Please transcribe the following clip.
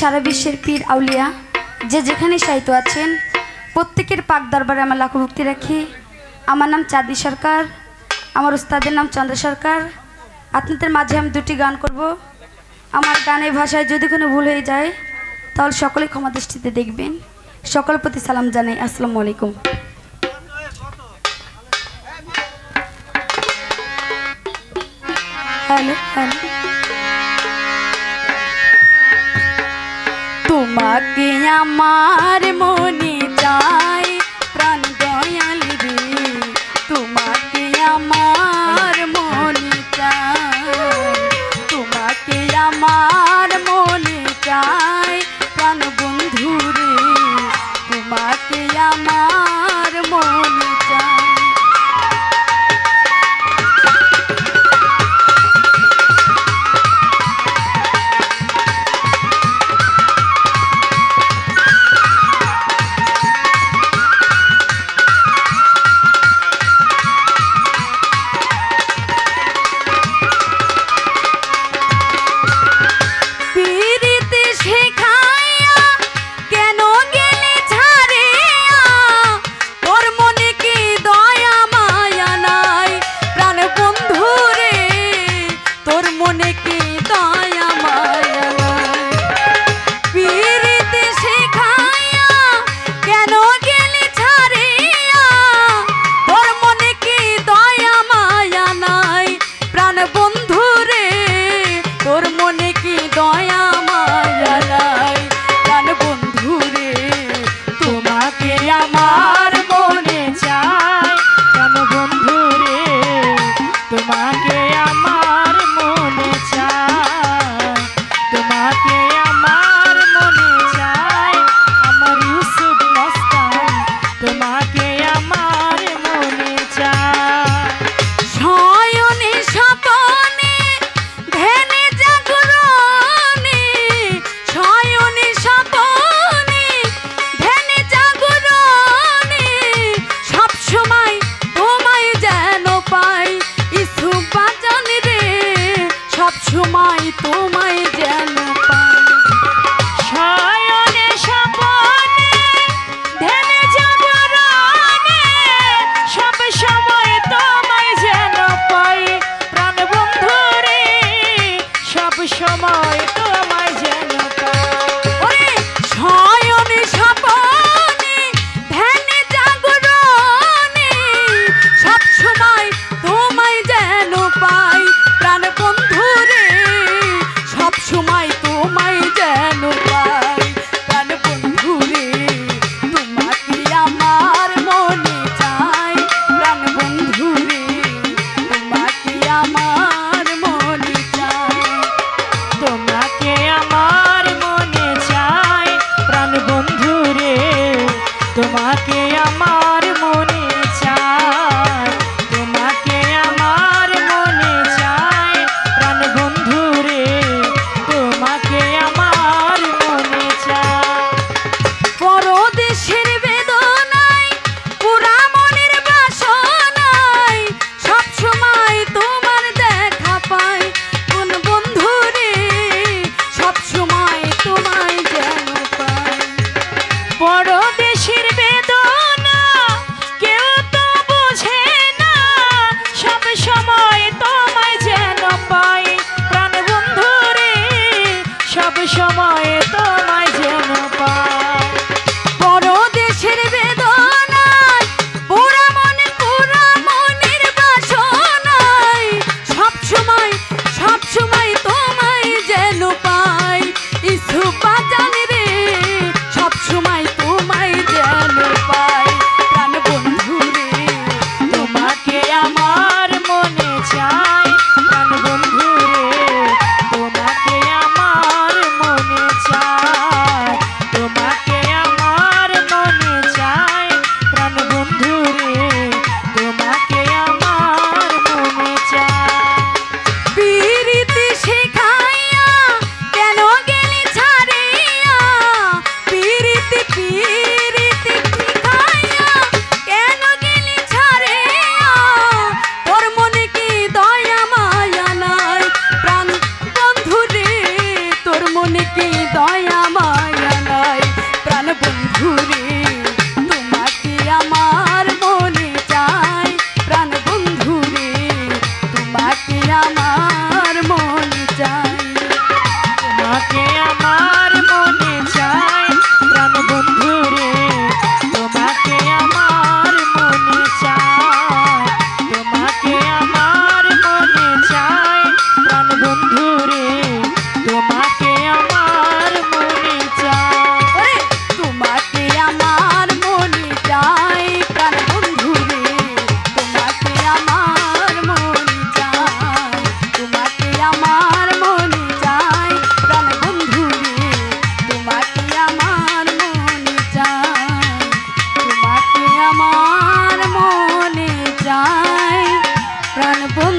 সারা বিশ্বের পীর আউলিয়া, যে যেখানে সাহিত্য আছেন, প্রত্যেকের পাক দরবারে আমার লাখো ভক্তি রাখি। আমার নাম চাঁদি সরকার, আমার উস্তাদের নাম চন্দ্র সরকার। আপনাদের মাঝে আমি দুটি গান করব। আমার গানের ভাষায় যদি কোনো ভুল হয়ে যায়, তাহলে সকলে ক্ষমা দৃষ্টিতে দেখবেন। সকল প্রতি সালাম জানাই, আসসালামু আলাইকুম। Hello hello. তোমাকে আমার মনে দয়া বন্ধু রে তোমাকে আমার মনে চায় গান বন্ধু রে তোমাকে আমার Mọi thứ. প্রাণ